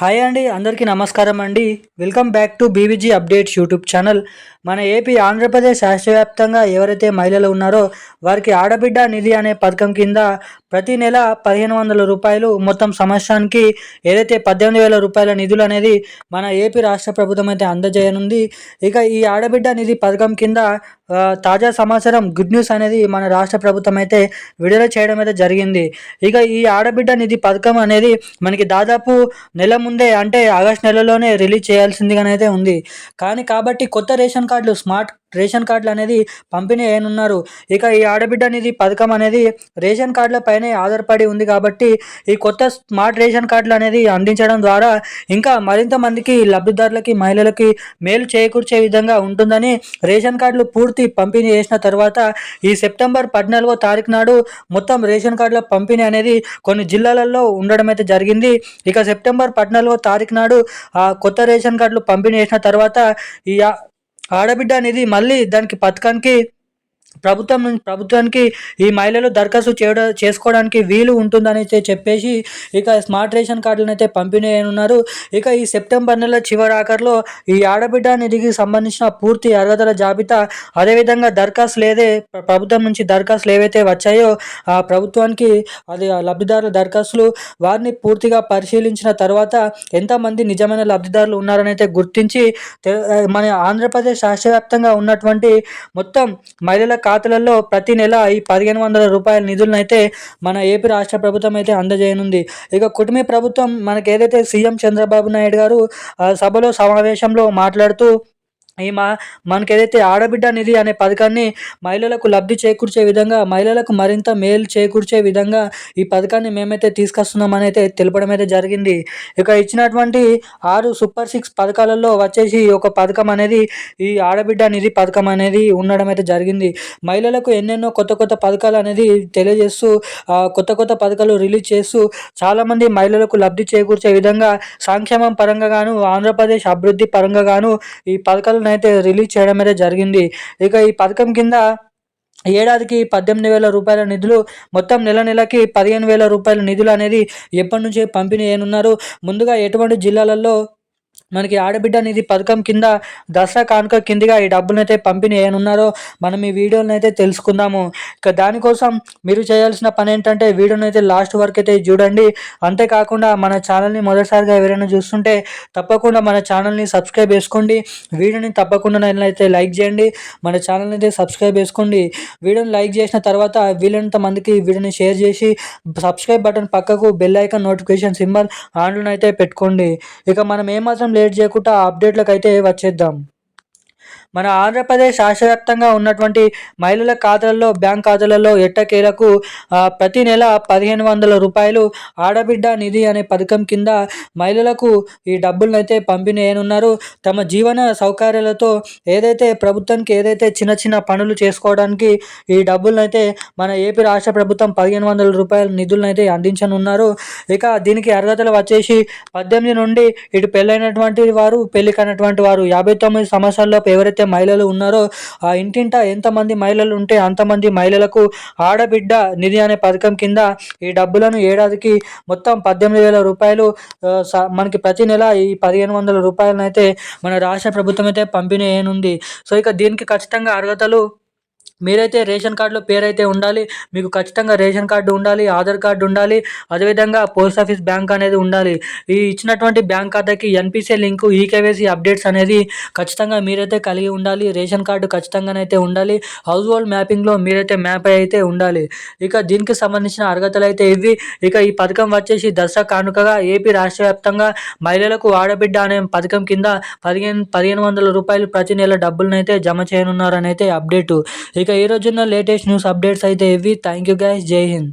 Hi అండి అందరికీ నమస్కారం అండి. Welcome back to BVG updates YouTube channel. మన ఏపీ ఆంధ్రప్రదేశ్ రాష్ట్రవ్యాప్తంగా ఎవరైతే మహిళలు ఉన్నారో వారికి ఆడబిడ్డ నిధి అనే పథకం కింద ప్రతి నెల పదిహేను వందల రూపాయలు మొత్తం సంవత్సరానికి ఏదైతే పద్దెనిమిది వేల రూపాయల నిధులు అనేది మన ఏపీ రాష్ట్ర ప్రభుత్వం అయితే అందజేయనుంది. ఇక ఈ ఆడబిడ్డ నిధి పథకం కింద తాజా సమాచారం గుడ్ న్యూస్ అనేది మన రాష్ట్ర ప్రభుత్వం అయితే విడుదల చేయడం అయితే జరిగింది. ఇక ఈ ఆడబిడ్డ నిధి పథకం అనేది మనకి దాదాపు నెల ముందే అంటే ఆగస్ట్ నెలలోనే రిలీజ్ చేయాల్సిందిగానైతే ఉంది. కానీ కాబట్టి కొత్త రేషన్ కార్డులు స్మార్ట్ రేషన్ కార్డులు అనేది పంపిణీ అయినున్నారు. ఇక ఈ ఆడబిడ్డ నిధి పథకం అనేది రేషన్ కార్డుల పైనే ఆధారపడి ఉంది కాబట్టి ఈ కొత్త స్మార్ట్ రేషన్ కార్డులు అనేది అందించడం ద్వారా ఇంకా మరింత మందికి లబ్ధిదారులకి మహిళలకి మేలు చేకూర్చే విధంగా ఉంటుందని రేషన్ కార్డులు పూర్తి పంపిణీ చేసిన తర్వాత ఈ సెప్టెంబర్ పద్నాలుగో తారీఖు నాడు మొత్తం రేషన్ కార్డుల పంపిణీ అనేది కొన్ని జిల్లాలలో ఉండడం అయితే జరిగింది. ఇక సెప్టెంబర్ పద్నాలుగో తారీఖు నాడు ఆ కొత్త రేషన్ కార్డులు పంపిణీ చేసిన తర్వాత ఈ ఆడబిడ్డ అనేది మళ్ళీ దానికి పథకానికి ప్రభుత్వం ప్రభుత్వానికి ఈ మహిళలు దరఖాస్తు చేయడం చేసుకోవడానికి వీలు ఉంటుందని అయితే చెప్పేసి ఇక స్మార్ట్ రేషన్ కార్డులను అయితే పంపిణీ ఉన్నారు ఇక ఈ సెప్టెంబర్ నెల చివరి ఆఖరిలో ఈ ఆడబిడ్డ నిధికి సంబంధించిన పూర్తి అర్హతల జాబితా అదేవిధంగా దరఖాస్తు లేదే ప్రభుత్వం నుంచి దరఖాస్తులు ఏవైతే వచ్చాయో ఆ ప్రభుత్వానికి అది లబ్ధిదారుల దరఖాస్తులు వారిని పూర్తిగా పరిశీలించిన తర్వాత ఎంతమంది నిజమైన లబ్ధిదారులు ఉన్నారని అయితే గుర్తించి మన ఆంధ్రప్రదేశ్ రాష్ట్ర వ్యాప్తంగా ఉన్నటువంటి మొత్తం మహిళల ఖాతాలలో ప్రతి నెల ఈ పదిహేను వందల రూపాయల నిధులను అయితే మన ఏపీ రాష్ట్ర ప్రభుత్వం అయితే అందజేయనుంది. ఇక కుటుంబ ప్రభుత్వం మనకి ఏదైతే సీఎం చంద్రబాబు నాయుడు గారు సభలో సమావేశంలో మాట్లాడుతూ ఈ మా మనకి ఏదైతే ఆడబిడ్డ నిధి అనే పథకాన్ని మహిళలకు లబ్ధి చేకూర్చే విధంగా మహిళలకు మరింత మేలు చేకూర్చే విధంగా ఈ పథకాన్ని మేమైతే తీసుకొస్తున్నామని అయితే తెలపడం అయితే జరిగింది. ఇక ఇచ్చినటువంటి ఆరు సూపర్ సిక్స్ పథకాలలో వచ్చేసి ఒక పథకం అనేది ఈ ఆడబిడ్డ నిధి పథకం అనేది ఉండడం అయితే జరిగింది. మహిళలకు ఎన్నెన్నో కొత్త కొత్త పథకాలు అనేది తెలియజేస్తూ కొత్త కొత్త పథకాలు రిలీజ్ చేస్తూ చాలామంది మహిళలకు లబ్ధి చేకూర్చే విధంగా సంక్షేమం పరంగా గాను ఆంధ్రప్రదేశ్ అభివృద్ధి పరంగా గాను ఈ పథకాలు అయితే రిలీజ్ చేయడం అయితే జరిగింది. ఇక ఈ పథకం కింద ఏడాదికి పద్దెనిమిది వేల రూపాయల నిధులు మొత్తం నెల నెలకి పదిహేను వేల రూపాయల నిధులు అనేది ఎప్పటి నుంచే పంపిణీ చేయనున్నారు. ముందుగా ఎటువంటి జిల్లాలలో మనకి ఆడబిడ్డ నిధి పథకం కింద దసరా కానుక కిందిగా ఈ డబ్బులను అయితే పంపిణీ ఏమన్నారో మనం ఈ వీడియోని అయితే తెలుసుకుందాము. ఇక దానికోసం మీరు చేయాల్సిన పని ఏంటంటే వీడియోని అయితే లాస్ట్ వరకు అయితే చూడండి. అంతేకాకుండా మన ఛానల్ని మొదటిసారిగా ఎవరైనా చూస్తుంటే తప్పకుండా మన ఛానల్ని సబ్స్క్రైబ్ చేసుకోండి. వీడియోని తప్పకుండా అయితే లైక్ చేయండి. మన ఛానల్ని అయితే సబ్స్క్రైబ్ చేసుకోండి. వీడియోని లైక్ చేసిన తర్వాత వీలైనంత మందికి వీడియోని షేర్ చేసి సబ్స్క్రైబ్ బటన్ పక్కకు బెల్ ఐకాన్ నోటిఫికేషన్ సింబల్ ఆన్లో అయితే పెట్టుకోండి. ఇక మనం ఏమాత్రం లేట్ చేయకుండా అప్డేట్లకు అయితే వచ్చేద్దాం. మన ఆంధ్రప్రదేశ్ రాష్ట్ర వ్యాప్తంగా ఉన్నటువంటి మహిళల ఖాతాలలో బ్యాంక్ ఖాతాలలో ఎట్టకేలకు ప్రతి నెల పదిహేను వందల రూపాయలు ఆడబిడ్డ నిధి అనే పథకం కింద మహిళలకు ఈ డబ్బులను అయితే పంపిణీయనున్నారు తమ జీవన సౌకర్యాలతో ఏదైతే ప్రభుత్వానికి ఏదైతే చిన్న చిన్న పనులు చేసుకోవడానికి ఈ డబ్బులను అయితే మన ఏపీ రాష్ట్ర ప్రభుత్వం పదిహేను వందల రూపాయల నిధులను అయితే అందించనున్నారు. ఇక దీనికి అర్హతలు వచ్చేసి పద్దెనిమిది నుండి ఇటు పెళ్ళైనటువంటి వారు పెళ్ళి కానటువంటి వారు యాభై తొమ్మిది సంవత్సరాల్లో ఎవరైతే మహిళలు ఉన్నారో ఆ ఇంటింట ఎంతమంది మహిళలు ఉంటే అంతమంది మహిళలకు ఆడబిడ్డ నిధి అనే పథకం కింద ఈ డబ్బులను ఏడాదికి మొత్తం పద్దెనిమిది వేల రూపాయలు మనకి ప్రతి నెల ఈ పదిహేను వందల రూపాయలను అయితే మన రాష్ట్ర ప్రభుత్వం అయితే పంపిణీ అయినుంది సో ఇక దీనికి ఖచ్చితంగా అర్హతలు మీరైతే రేషన్ కార్డులో పేరు అయితే ఉండాలి మీకు ఖచ్చితంగా రేషన్ కార్డు ఉండాలి ఆధార్ కార్డు ఉండాలి అదేవిధంగా పోస్ట్ ఆఫీస్ బ్యాంక్ అనేది ఉండాలి. ఈ ఇచ్చినటువంటి బ్యాంక్ ఖాతాకి ఎన్పిసిఐ లింకు ఈకేవైసీ అప్డేట్స్ అనేది ఖచ్చితంగా మీరైతే కలిగి ఉండాలి రేషన్ కార్డు ఖచ్చితంగానైతే ఉండాలి హౌస్ హోల్డ్ మ్యాపింగ్లో మీరైతే మ్యాప్ అయితే ఉండాలి. ఇక దీనికి సంబంధించిన అర్హతలు అయితే ఇవి ఇక ఈ పథకం వచ్చేసి దసరా కానుకగా ఏపీ రాష్ట్ర వ్యాప్తంగా మహిళలకు ఆడబిడ్డ అనే పథకం కింద పదిహేను పదిహేను వందల రూపాయలు ప్రతి నెల డబ్బులను అయితే జమ చేయనున్నారని అయితే అప్డేటు ఇక ఈ రోజున్న లేటెస్ట్ న్యూస్ అప్డేట్స్ అయితే ఇవి. థ్యాంక్ యూ గైస్ జై హింద్.